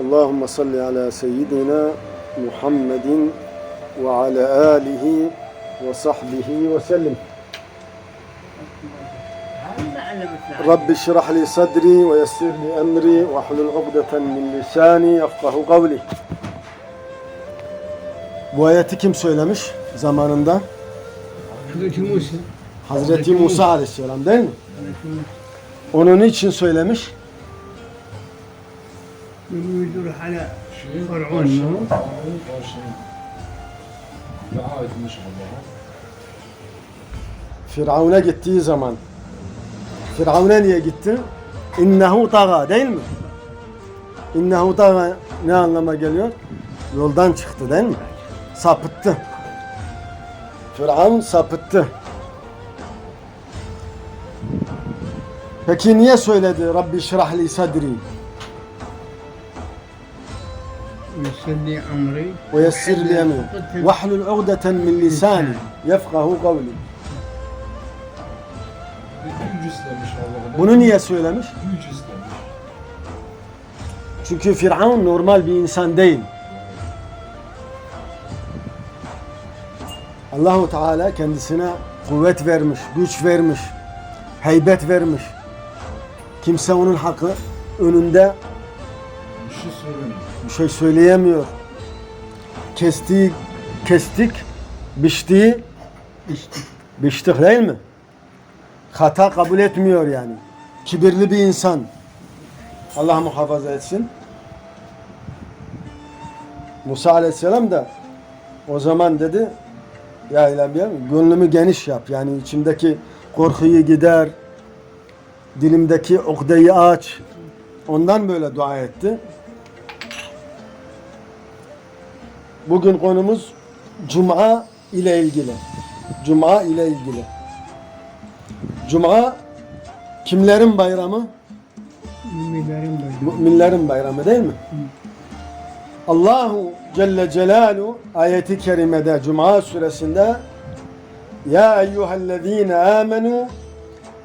Allahümme salli ala seyyidina Muhammedin ve ala alihi ve sahbihi ve sellim. Rabbi şirah li sadri ve yessir li emri ve ahlul ugdeten min lisani yafkahu kavli. Bu ayeti kim söylemiş zamanında? Hazreti Musa. Hazreti Musa Aleyhisselam değil mi? Onun için söylemiş. على Şeyin Fır'un. karşına, Fır'un karşına daha etmiş Allah'a. Firavun'a gittiği zaman Firavun'a niye gitti? İnnehu taga değil mi? İnnehu taga ne anlama geliyor? Yoldan çıktı değil mi? Sapıttı. Firavun sapıttı. Peki niye söyledi Rabbi şrah li sadri يسر أمري ve yessir li emri ve hlul ugdeten min lisani yefkahu kavli. Bir güç istemiş Allah'a. Bunu niye söylemiş? Güç istemiş. Çünkü Firavun normal bir insan değil. Allahu Teala kendisine kuvvet vermiş, güç vermiş, heybet vermiş. Kimse onun hakkı önünde Bir şey söylemiyor. bir şey söyleyemiyor. Kestiği, kestik, biçtiği, biçtik değil mi? Hata kabul etmiyor yani. Kibirli bir insan. Allah muhafaza etsin. Musa aleyhisselam da o zaman dedi ya İlham gönlümü geniş yap. Yani içimdeki korkuyu gider. Dilimdeki ukdeyi aç. Ondan böyle dua etti. Bugün konumuz Cuma ile ilgili. Cuma ile ilgili. Cuma kimlerin bayramı? müminlerin böyle. Müminlerin bayramı değil mi? Allahu Celle Celalu ayeti kerimede Cuma suresinde Ya eyyühellezine amenu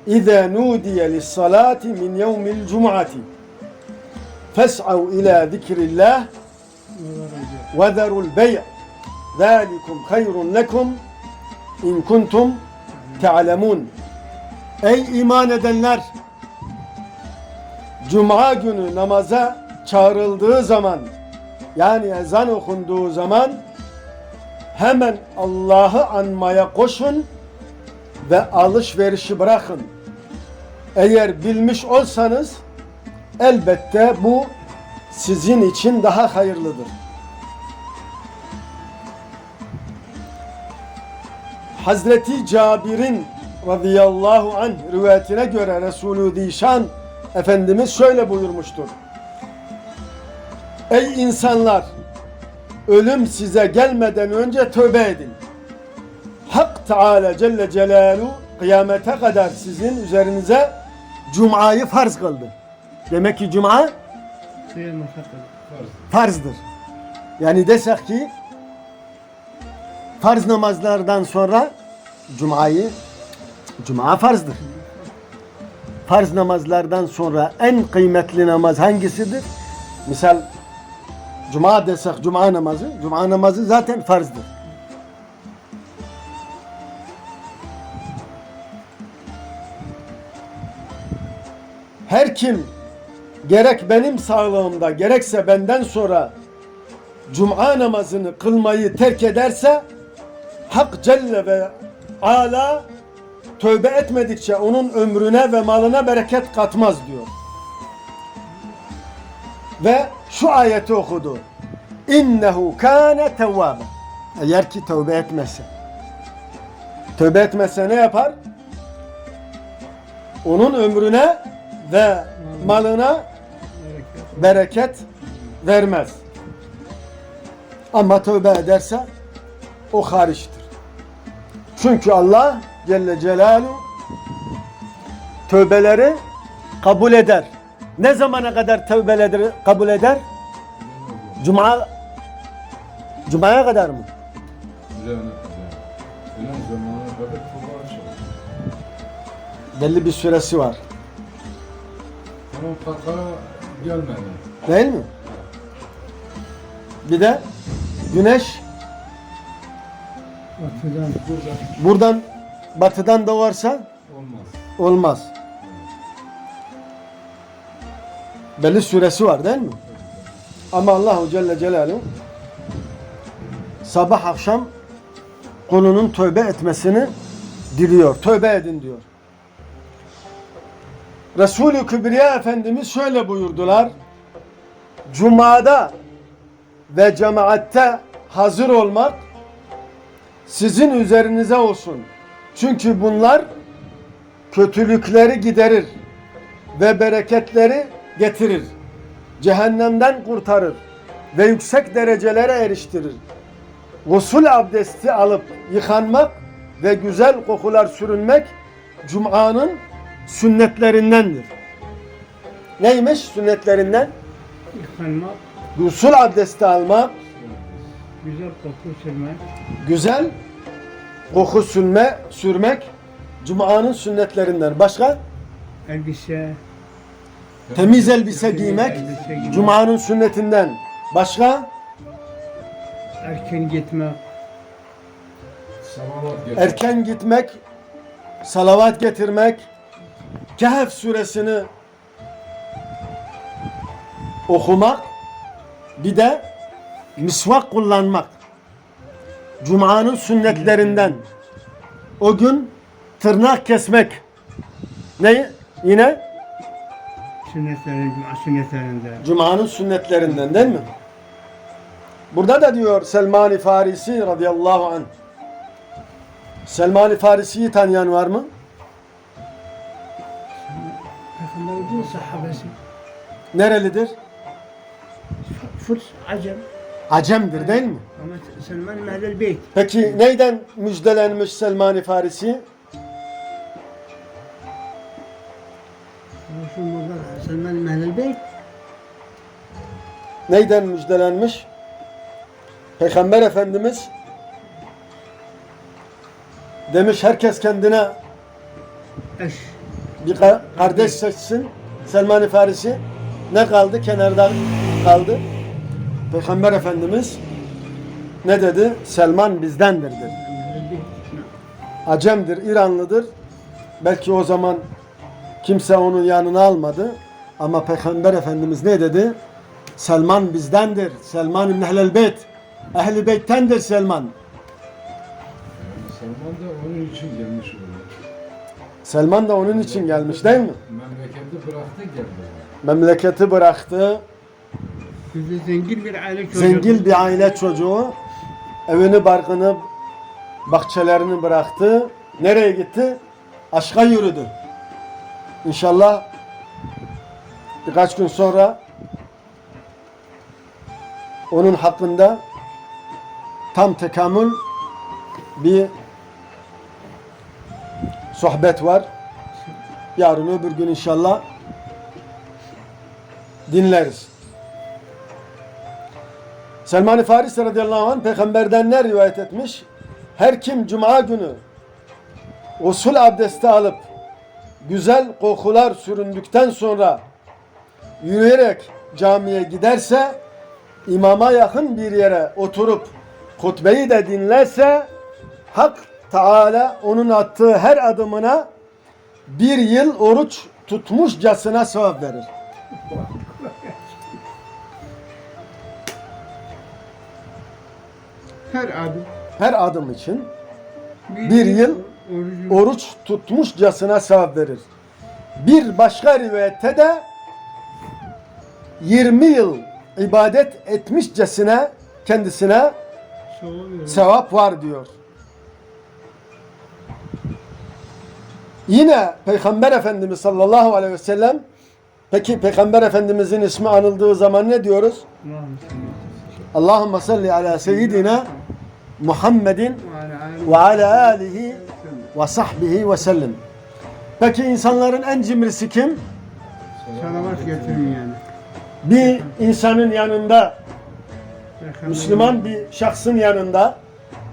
İza nudiye lissalati min yevmil cum'ati fes'av ila zikrillah zerul bey' zalikum hayrun lekum in kuntum te'alemun Ey iman edenler Cuma günü namaza çağrıldığı zaman yani ezan okunduğu zaman hemen Allah'ı anmaya koşun ve alışverişi bırakın. Eğer bilmiş olsanız elbette bu sizin için daha hayırlıdır. Hazreti Cabir'in radıyallahu anh rivayetine göre Resulü Zişan Efendimiz şöyle buyurmuştur. Ey insanlar! Ölüm size gelmeden önce tövbe edin. Hak Teala Celle Celaluhu kıyamete kadar sizin üzerinize Cuma'yı farz kıldı. Demek ki Cuma farzdır. Yani desek ki farz namazlardan sonra Cuma'yı Cuma farzdır. Farz namazlardan sonra en kıymetli namaz hangisidir? Misal Cuma desek Cuma namazı, Cuma namazı zaten farzdır. Her kim gerek benim sağlığımda gerekse benden sonra Cuma namazını kılmayı terk ederse Hak Celle ve Ala tövbe etmedikçe onun ömrüne ve malına bereket katmaz diyor. Ve şu ayeti okudu. İnnehu kâne tevvâbe. Eğer ki tövbe etmezse. Tövbe etmezse ne yapar? Onun ömrüne ve malına bereket vermez. Ama tövbe ederse o hariçtir. Çünkü Allah Celle Celaluhu tövbeleri kabul eder. Ne zamana kadar tövbeleri kabul eder? Cuma Cuma'ya kadar mı? Belli bir süresi var. Onun gelmedi. Değil mi? Bir de güneş Batıdan. buradan batıdan doğarsa Olmaz. olmaz. Belli süresi var değil mi? Ama Allahu Celle Celaluhu sabah akşam kulunun tövbe etmesini diliyor. Tövbe edin diyor. Resulü Kibriya Efendimiz şöyle buyurdular. Cuma'da ve cemaatte hazır olmak sizin üzerinize olsun. Çünkü bunlar kötülükleri giderir ve bereketleri getirir. Cehennemden kurtarır ve yüksek derecelere eriştirir. Gusül abdesti alıp yıkanmak ve güzel kokular sürünmek Cuma'nın sünnetlerindendir. Neymiş sünnetlerinden? Yıkanmak, Gusül abdesti almak, güzel koku sürmek, güzel koku sürme, sürmek Cuma'nın sünnetlerinden. Başka? elbise, Temiz elbise giymek elbise giymek, Cuma'nın sünnetinden. Başka? erken gitmek. Erken gitmek, salavat getirmek, Kehf suresini okumak, bir de misvak kullanmak. Cuma'nın sünnetlerinden. O gün tırnak kesmek. Ne? Yine sünnetlerin, cuma sünnetlerinde. Cuma'nın sünnetlerinden değil mi? Burada da diyor Selman-ı Farisi radıyallahu anh. Selman-ı Farisi'yi tanıyan var mı? Peygamberimizin sahabesi. Nerelidir? Furs, Acem. Acemdir değil mi? Ama Selman Mehlel Beyt. Peki neyden müjdelenmiş Selman-ı Farisi? Selman Mehlel Beyt. Neyden müjdelenmiş? Peygamber Efendimiz demiş herkes kendine Eş. bir ka- kardeş seçsin. Selman-ı Farisi ne kaldı? Kenarda kaldı. Peygamber Efendimiz ne dedi? Selman bizdendir dedi. Acemdir, İranlıdır. Belki o zaman kimse onun yanına almadı. Ama Peygamber Efendimiz ne dedi? Selman bizdendir. Selman İbn Ehlel Beyt. Ehli Beyt'tendir Selman. Yani Salman da onun için gelmiş oluyor. Selman da onun için gelmiş değil mi? Memleketi bıraktı geldi. Memleketi bıraktı. Bizde zengin bir aile çocuğu. Zengin bir aile çocuğu. Evini, barkını, bahçelerini bıraktı. Nereye gitti? Aşka yürüdü. İnşallah birkaç gün sonra onun hakkında tam tekamül bir sohbet var. Yarın öbür gün inşallah dinleriz. Selman-ı Farisi radıyallahu anh peygamberden ne rivayet etmiş? Her kim cuma günü usul abdesti alıp güzel kokular süründükten sonra yürüyerek camiye giderse imama yakın bir yere oturup hutbeyi de dinlerse Hak Teala onun attığı her adımına bir yıl oruç tutmuşcasına sevap verir. Her adım. Her adım için Bir yıl orucu oruç tutmuşcasına sevap verir. Bir başka rivayette de 20 yıl ibadet etmişcesine kendisine sevap var diyor. Yine Peygamber Efendimiz sallallahu aleyhi ve sellem peki Peygamber Efendimizin ismi anıldığı zaman ne diyoruz? Allahümme salli ala seyyidina Muhammedin ve ala alihi ve sahbihi ve sellem. Peki insanların en cimrisi kim? Salavat getirin yani. Bir insanın yanında, Müslüman bir şahsın yanında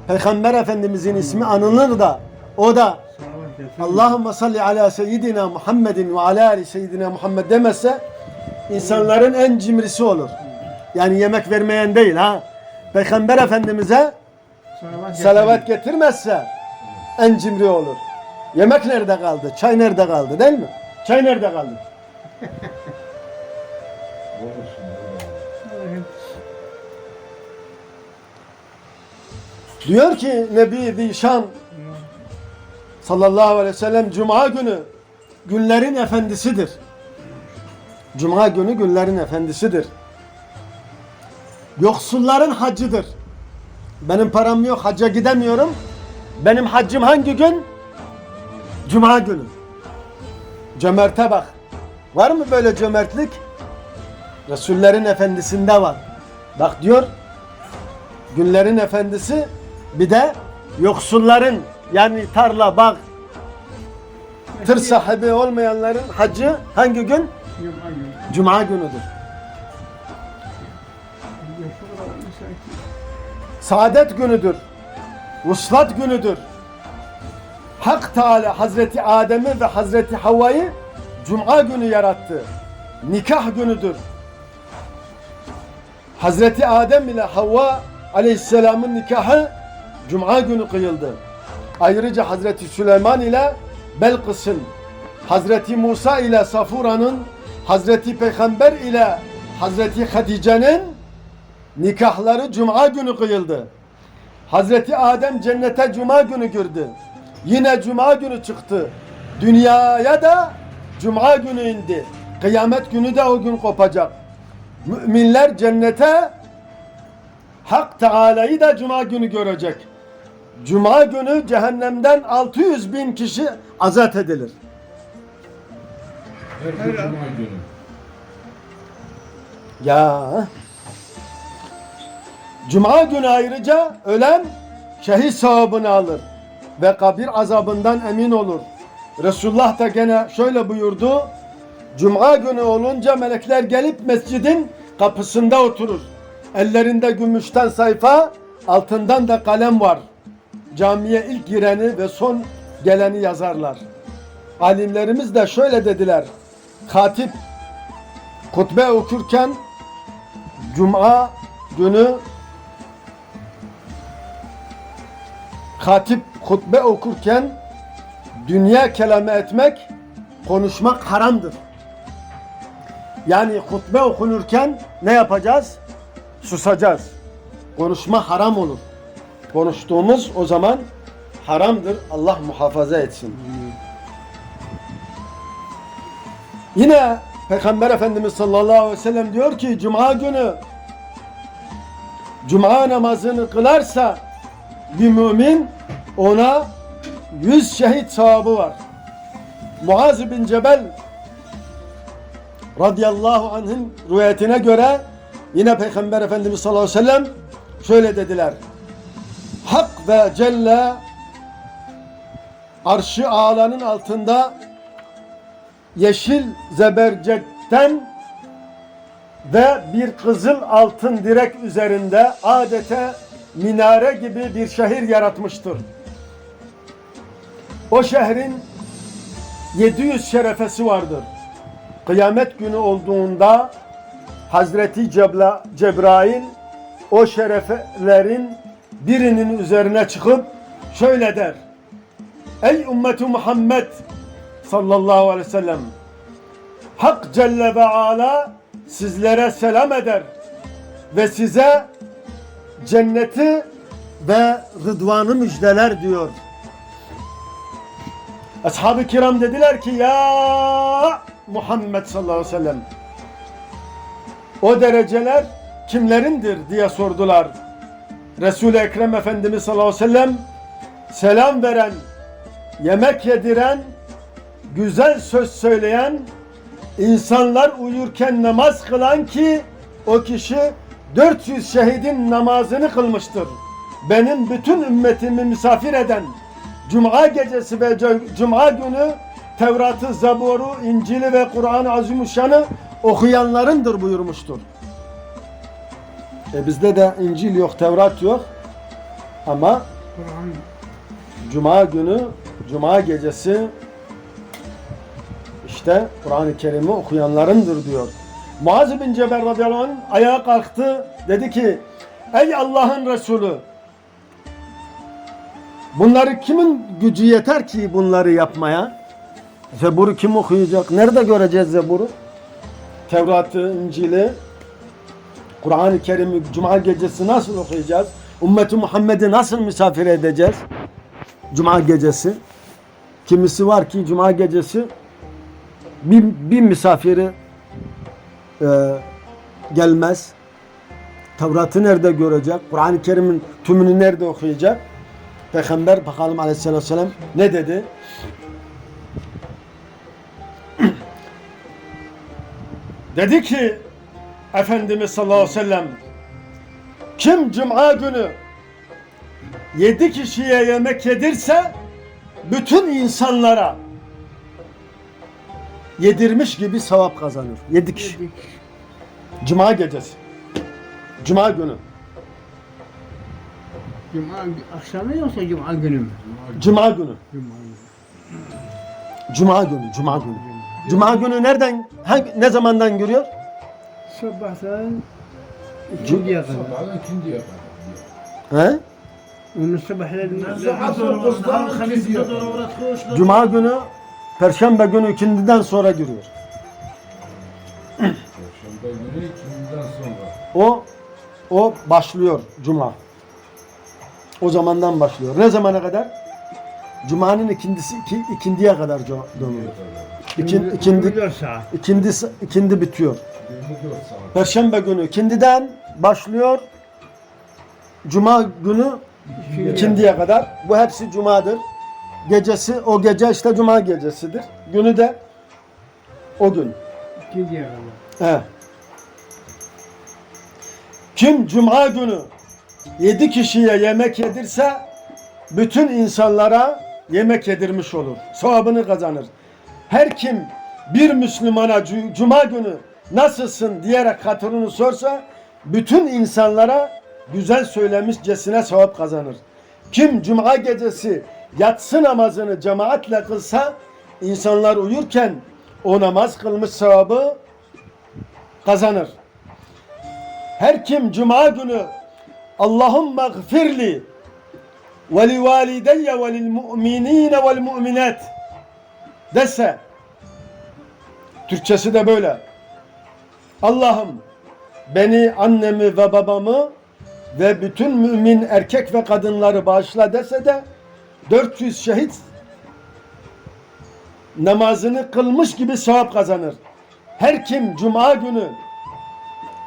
Peygamber Efendimizin ismi anılır da o da. Allahümme salli ala seyyidina Muhammedin ve ala ali seyyidina Muhammed demezse insanların en cimrisi olur. Yani yemek vermeyen değil ha. Peygamber Efendimiz'e Salavat salavat getirmezse en cimri olur. Yemek nerede kaldı? Çay nerede kaldı değil mi? Çay nerede kaldı? Diyor ki Nebi Zişan sallallahu aleyhi ve sellem Cuma günü günlerin efendisidir. Cuma günü günlerin efendisidir. Yoksulların hacıdır. Benim param yok hacca gidemiyorum. Benim haccım hangi gün? Cuma günü. Cömerte bak. Var mı böyle cömertlik? Resullerin efendisinde var. Bak diyor günlerin efendisi bir de yoksulların yani tarla, bağ, tır sahibi olmayanların hacı hangi gün? Cuma günüdür. Saadet günüdür. Vuslat günüdür. Hak Teala Hazreti Adem'i ve Hazreti Havva'yı Cuma günü yarattı. Nikah günüdür. Hazreti Adem ile Havva Aleyhisselam'ın nikahı Cuma günü kıyıldı. Ayrıca Hazreti Süleyman ile Belkıs'ın, Hazreti Musa ile Safura'nın, Hazreti Peygamber ile Hazreti Hatice'nin nikahları Cuma günü kıyıldı. Hazreti Adem cennete Cuma günü girdi. Yine Cuma günü çıktı. Dünyaya da Cuma günü indi. Kıyamet günü de o gün kopacak. Müminler cennete Hak Teala'yı da Cuma günü görecek. Cuma günü cehennemden 600 bin kişi azat edilir. Her gün Cuma günü. Ya. Cuma günü ayrıca ölen şehit sevabını alır ve kabir azabından emin olur. Resulullah da gene şöyle buyurdu. Cuma günü olunca melekler gelip mescidin kapısında oturur. Ellerinde gümüşten sayfa, altından da kalem var. Camiye ilk gireni ve son geleni yazarlar. Alimlerimiz de şöyle dediler. Katip Hutbe okurken Cuma günü hatip hutbe okurken dünya kelamı etmek, konuşmak haramdır. Yani hutbe okunurken ne yapacağız? Susacağız. Konuşma haram olur. Konuştuğumuz o zaman haramdır. Allah muhafaza etsin. Yine Peygamber Efendimiz sallallahu aleyhi ve sellem diyor ki Cuma günü Cuma namazını kılarsa bir mümin ona yüz şehit sevabı var. Muaz bin Cebel radıyallahu anh'ın rivayetine göre yine Peygamber Efendimiz sallallahu aleyhi ve sellem şöyle dediler. Hak ve Celle arşı ağlanın altında yeşil zebercetten ve bir kızıl altın direk üzerinde adete minare gibi bir şehir yaratmıştır. O şehrin 700 şerefesi vardır. Kıyamet günü olduğunda Hazreti Cebla, Cebrail o şerefelerin birinin üzerine çıkıp şöyle der. Ey ümmeti Muhammed sallallahu aleyhi ve sellem Hak Celle ve Ala sizlere selam eder ve size cenneti ve rıdvanı müjdeler diyor. Ashab-ı kiram dediler ki ya Muhammed sallallahu aleyhi ve sellem o dereceler kimlerindir diye sordular. Resul-i Ekrem Efendimiz sallallahu aleyhi ve sellem selam veren, yemek yediren, güzel söz söyleyen, insanlar uyurken namaz kılan ki o kişi 400 şehidin namazını kılmıştır. Benim bütün ümmetimi misafir eden Cuma gecesi ve Cuma günü Tevrat'ı, Zabur'u, İncil'i ve Kur'an-ı Azimüşşan'ı okuyanlarındır buyurmuştur. E bizde de İncil yok, Tevrat yok. Ama Cuma günü, Cuma gecesi işte Kur'an-ı Kerim'i okuyanlarındır diyor. Muaz bin Cebel radıyallahu anh ayağa kalktı. Dedi ki Ey Allah'ın Resulü bunları kimin gücü yeter ki bunları yapmaya? Zebur'u kim okuyacak? Nerede göreceğiz Zebur'u? Tevrat'ı, İncil'i, Kur'an-ı Kerim'i Cuma gecesi nasıl okuyacağız? Ümmeti Muhammed'i nasıl misafir edeceğiz? Cuma gecesi. Kimisi var ki Cuma gecesi bir, bir misafiri e, gelmez. Tevrat'ı nerede görecek? Kur'an-ı Kerim'in tümünü nerede okuyacak? Peygamber bakalım aleyhissalatü vesselam ne dedi? dedi ki Efendimiz sallallahu aleyhi ve sellem kim cuma günü yedi kişiye yemek yedirse bütün insanlara yedirmiş gibi sevap kazanır. Yedi kişi. Cuma gecesi. Cuma günü. Cuma akşamı yoksa Cuma günü mü? Cuma günü. Cuma günü. Cuma günü. Cuma günü. Cuma günü nereden, hangi, ne zamandan giriyor? Sabahtan ikinciye kadar. Sabahın ikindiye kadar. He? Onu sabahleyin ikindiye. Cuma günü, Perşembe günü ikindiden sonra giriyor. Perşembe günü ikindiden sonra. O o başlıyor Cuma. O zamandan başlıyor. Ne zamana kadar? Cuma'nın ikindisi iki, ikindiye kadar dönüyor. İkin, ikindi, 24 saat. ikindi, ikindi bitiyor. 24 saat. Perşembe günü ikindiden başlıyor. Cuma günü ikindiye kadar. Bu hepsi cumadır. Gecesi o gece işte cuma gecesidir. Günü de o gün. İkinciye kadar. He. Kim cuma günü yedi kişiye yemek yedirse bütün insanlara yemek yedirmiş olur. Sevabını kazanır. Her kim bir Müslümana cu- cuma günü nasılsın diyerek hatırını sorsa bütün insanlara güzel söylemişcesine sevap kazanır. Kim cuma gecesi yatsı namazını cemaatle kılsa insanlar uyurken o namaz kılmış sevabı kazanır. Her kim cuma günü Allahümme gfirli ve li valideyye ve lil mu'minine vel mu'minat dese Türkçesi de böyle. Allah'ım beni, annemi ve babamı ve bütün mümin erkek ve kadınları bağışla dese de 400 şehit namazını kılmış gibi sevap kazanır. Her kim cuma günü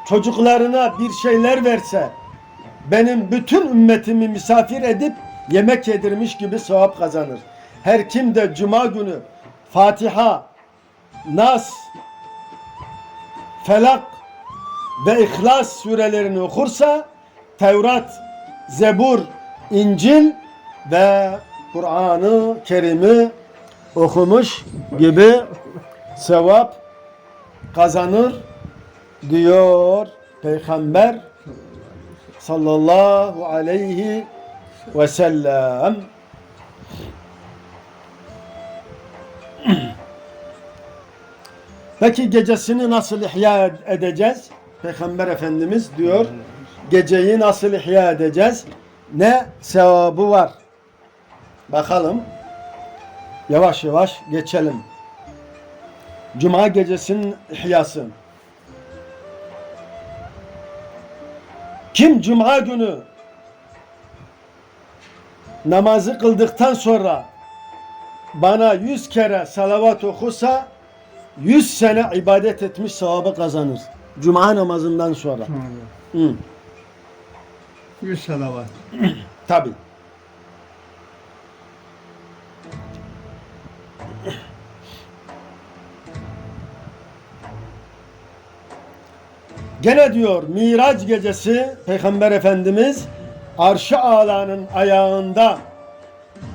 çocuklarına bir şeyler verse benim bütün ümmetimi misafir edip yemek yedirmiş gibi sevap kazanır. Her kim de cuma günü Fatiha, Nas, Felak ve İhlas surelerini okursa Tevrat, Zebur, İncil ve Kur'an-ı Kerim'i okumuş gibi sevap kazanır diyor Peygamber sallallahu aleyhi ve sellem. Peki gecesini nasıl ihya edeceğiz? Peygamber Efendimiz diyor geceyi nasıl ihya edeceğiz? Ne sevabı var? Bakalım. Yavaş yavaş geçelim. Cuma gecesinin ihyası. Kim cuma günü namazı kıldıktan sonra bana yüz kere salavat okusa yüz sene ibadet etmiş sevabı kazanır. Cuma namazından sonra. Hı, 100 salavat. tabi. Gene diyor Miraç gecesi Peygamber Efendimiz arşı ağlanın ayağında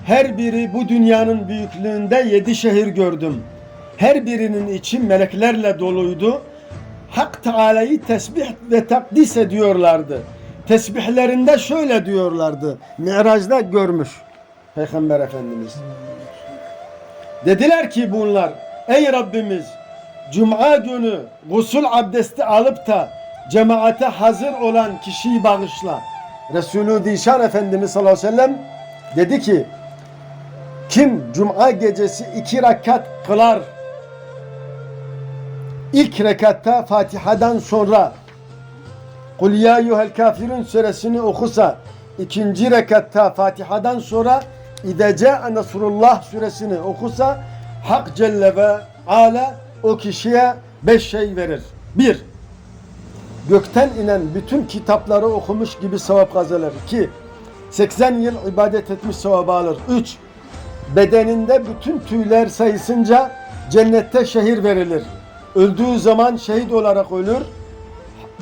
her biri bu dünyanın büyüklüğünde yedi şehir gördüm. Her birinin içi meleklerle doluydu. Hak Teala'yı tesbih ve takdis ediyorlardı. Tesbihlerinde şöyle diyorlardı. Mi'raj'da görmüş Peygamber Efendimiz. Dediler ki bunlar ey Rabbimiz Cuma günü gusül abdesti alıp da cemaate hazır olan kişiyi bağışla. Resulü Zişan Efendimiz sallallahu aleyhi ve sellem dedi ki kim cuma gecesi iki rekat kılar ilk rekatta Fatiha'dan sonra Kul ya eyyuhel kafirun suresini okusa ikinci rekatta Fatiha'dan sonra İde ce'a Nasrullah suresini okusa Hak Celle ve Ala o kişiye beş şey verir. Bir, gökten inen bütün kitapları okumuş gibi sevap kazanır. 2. 80 yıl ibadet etmiş sevabı alır. 3. Bedeninde bütün tüyler sayısınca cennette şehir verilir. Öldüğü zaman şehit olarak ölür.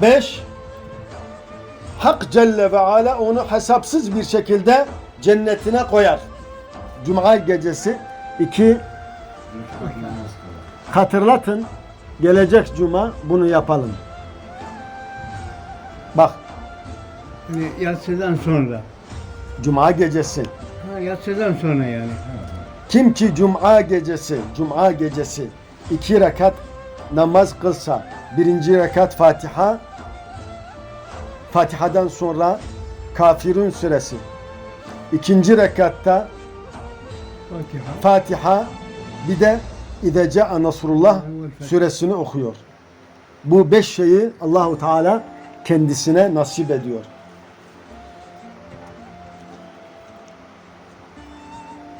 5. Hak Celle ve Ala onu hesapsız bir şekilde cennetine koyar. Cuma gecesi 2. Hatırlatın gelecek cuma bunu yapalım. Bak Yani yatsıdan sonra. cuma gecesi Ha, yatsıdan sonra yani. kim ki cuma gecesi cuma gecesi iki rekat namaz kılsa birinci rekat Fatiha Fatiha'dan sonra Kafirun suresi ikinci rekatta Fatiha. Fatiha bir de İdece Nasrullah suresini okuyor. Bu beş şeyi Allahu Teala kendisine nasip ediyor.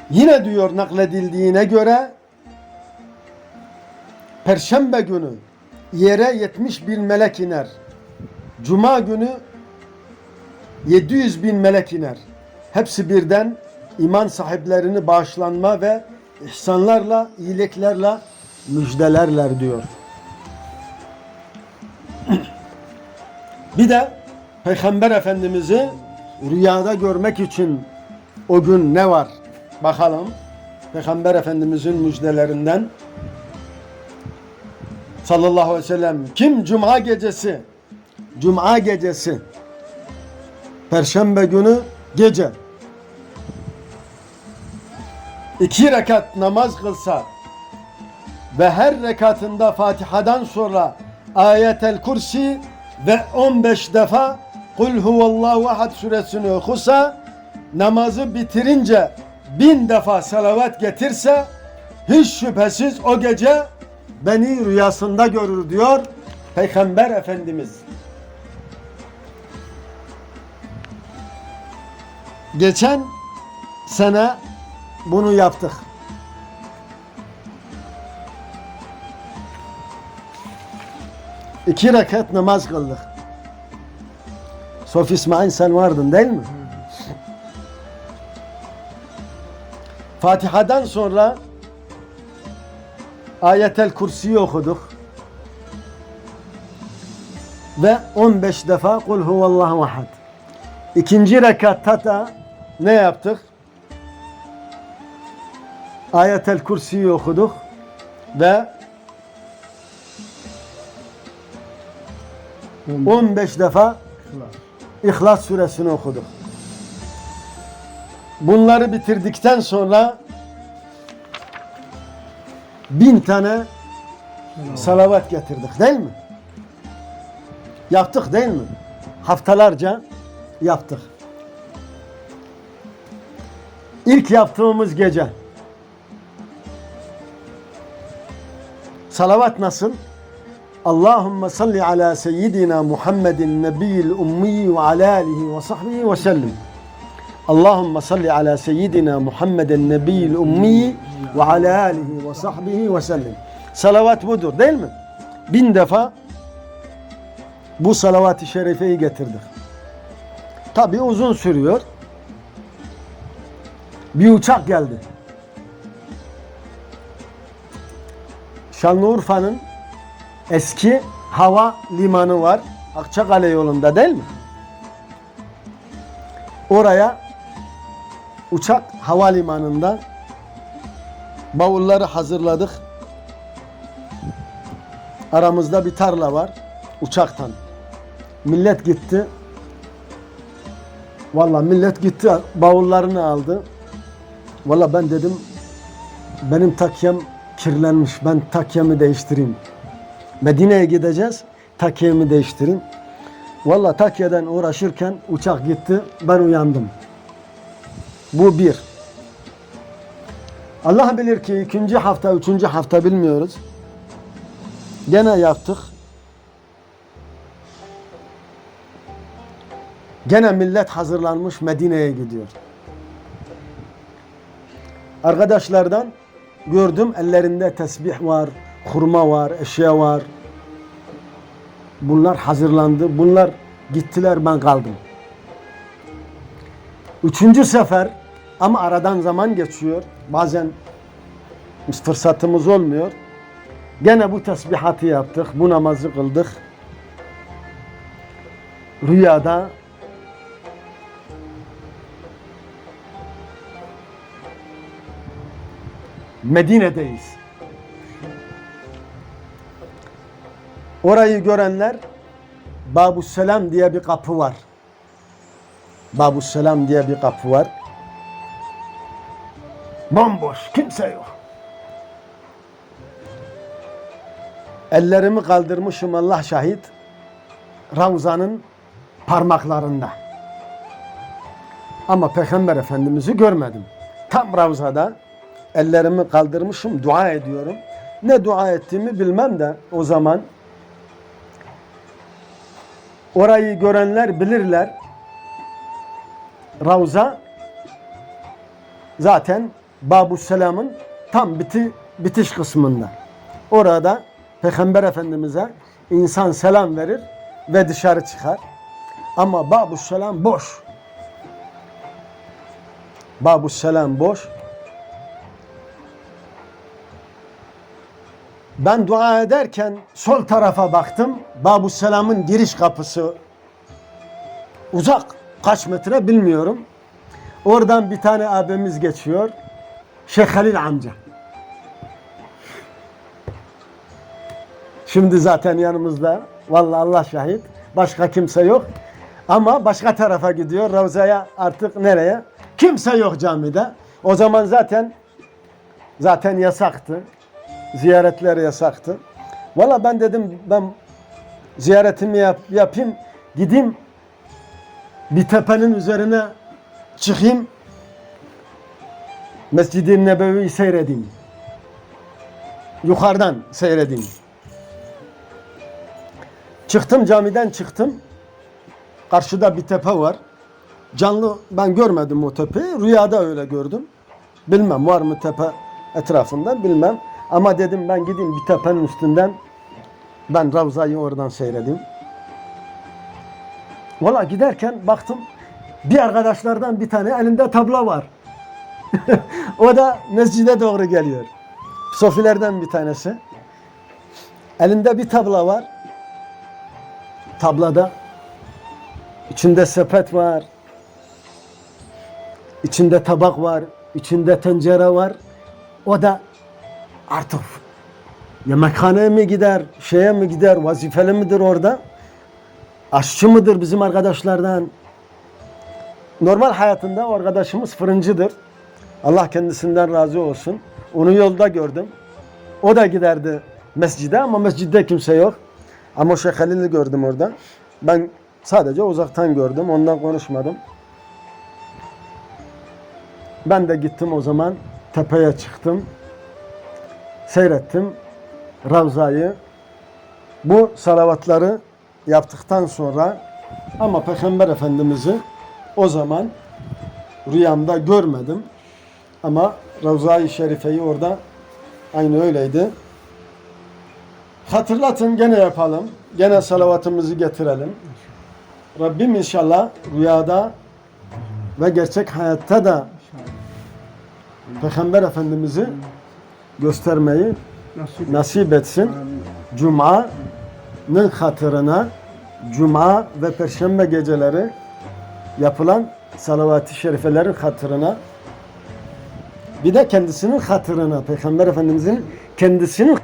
Yine diyor nakledildiğine göre Perşembe günü yere 70 bin melek iner. Cuma günü 700 bin melek iner. Hepsi birden iman sahiplerini bağışlanma ve ihsanlarla, iyiliklerle müjdelerler diyor. Bir de Peygamber Efendimiz'i rüyada görmek için o gün ne var? Bakalım. Peygamber Efendimiz'in müjdelerinden sallallahu aleyhi ve sellem kim cuma gecesi cuma gecesi perşembe günü gece iki rekat namaz kılsa ve her rekatında Fatiha'dan sonra ayetel kursi ve 15 defa Kul huvallahu ahad suresini okusa namazı bitirince bin defa salavat getirse hiç şüphesiz o gece beni rüyasında görür diyor Peygamber Efendimiz. Geçen sene bunu yaptık. İki rekat namaz kıldık. Sof İsmail sen vardın değil mi? Fatiha'dan sonra Ayetel Kürsi'yi okuduk. Ve 15 defa Kul huvallahu ahad. İkinci rekatta da ne yaptık? Ayetel Kürsi'yi okuduk ve 15 defa İhlas suresini okuduk. Bunları bitirdikten sonra bin tane salavat getirdik değil mi? Yaptık değil mi? Haftalarca yaptık. İlk yaptığımız gece salavat nasıl? Allahümme salli ala seyyidina Muhammedin nebiyyil ummi ve ala alihi ve sahbihi ve sellim. Allahümme salli ala seyyidina Muhammedin nebiyyil ummi ve ala alihi ve sahbihi ve sellim. Salavat budur değil mi? Bin defa bu salavat-ı şerifeyi getirdik. Tabi uzun sürüyor. Bir uçak geldi. Şanlıurfa'nın eski hava limanı var. Akçakale yolunda değil mi? Oraya uçak havalimanında bavulları hazırladık. Aramızda bir tarla var uçaktan. Millet gitti. Valla millet gitti bavullarını aldı. Valla ben dedim benim takyem kirlenmiş. Ben takyemi değiştireyim. Medine'ye gideceğiz. Takyemi değiştireyim. Valla Takya'dan uğraşırken uçak gitti. Ben uyandım. Bu bir. Allah bilir ki ikinci hafta, üçüncü hafta bilmiyoruz. Gene yaptık. Gene millet hazırlanmış Medine'ye gidiyor. Arkadaşlardan gördüm ellerinde tesbih var, hurma var, eşya var. Bunlar hazırlandı. Bunlar gittiler ben kaldım. Üçüncü sefer ama aradan zaman geçiyor. Bazen fırsatımız olmuyor. Gene bu tesbihatı yaptık. Bu namazı kıldık. Rüyada Medine'deyiz. Orayı görenler Babu Selam diye bir kapı var. Babu Selam diye bir kapı var. Bomboş, kimse yok. Ellerimi kaldırmışım Allah şahit. Ravzanın parmaklarında. Ama Peygamber Efendimiz'i görmedim. Tam Ravzada ellerimi kaldırmışım, dua ediyorum. Ne dua ettiğimi bilmem de o zaman orayı görenler bilirler. Ravza zaten Babu Selam'ın tam biti, bitiş kısmında. Orada Peygamber Efendimiz'e insan selam verir ve dışarı çıkar. Ama Babu Selam boş. Babu Selam boş. Ben dua ederken sol tarafa baktım. Babu Selam'ın giriş kapısı uzak. Kaç metre bilmiyorum. Oradan bir tane abimiz geçiyor. Şeyh Halil amca. Şimdi zaten yanımızda. Vallahi Allah şahit. Başka kimse yok. Ama başka tarafa gidiyor. Ravza'ya artık nereye? Kimse yok camide. O zaman zaten zaten yasaktı. Ziyaretler yasaktı. Valla ben dedim ben ziyaretimi yap, yapayım. Gideyim bir tepenin üzerine çıkayım. Mescid-i Nebevi'yi seyredeyim. Yukarıdan seyredeyim. Çıktım camiden çıktım. Karşıda bir tepe var. Canlı ben görmedim o tepeyi. Rüyada öyle gördüm. Bilmem var mı tepe etrafında bilmem. Ama dedim ben gideyim bir tepenin üstünden ben Ravza'yı oradan seyredeyim. Valla giderken baktım bir arkadaşlardan bir tane elinde tablo var. o da mescide doğru geliyor. Sofilerden bir tanesi. Elinde bir tabla var. Tablada içinde sepet var. İçinde tabak var. içinde tencere var. O da artık yemekhaneye mi gider, şeye mi gider, vazifeli midir orada? Aşçı mıdır bizim arkadaşlardan? Normal hayatında o arkadaşımız fırıncıdır. Allah kendisinden razı olsun. Onu yolda gördüm. O da giderdi mescide ama mescidde kimse yok. Ama Şeyh Halil'i gördüm orada. Ben sadece uzaktan gördüm. Ondan konuşmadım. Ben de gittim o zaman. Tepeye çıktım. Seyrettim. Ravza'yı. Bu salavatları yaptıktan sonra ama Peygamber Efendimiz'i o zaman rüyamda görmedim. Ama Ravza-i Şerife'yi orada aynı öyleydi. Hatırlatın gene yapalım. Gene salavatımızı getirelim. Rabbim inşallah rüyada ve gerçek hayatta da Peygamber Efendimiz'i göstermeyi Nasip nasip etsin. Cuma'nın hatırına Cuma ve Perşembe geceleri yapılan salavat-ı şerifelerin hatırına bir de kendisinin hatırına Peygamber Efendimizin kendisinin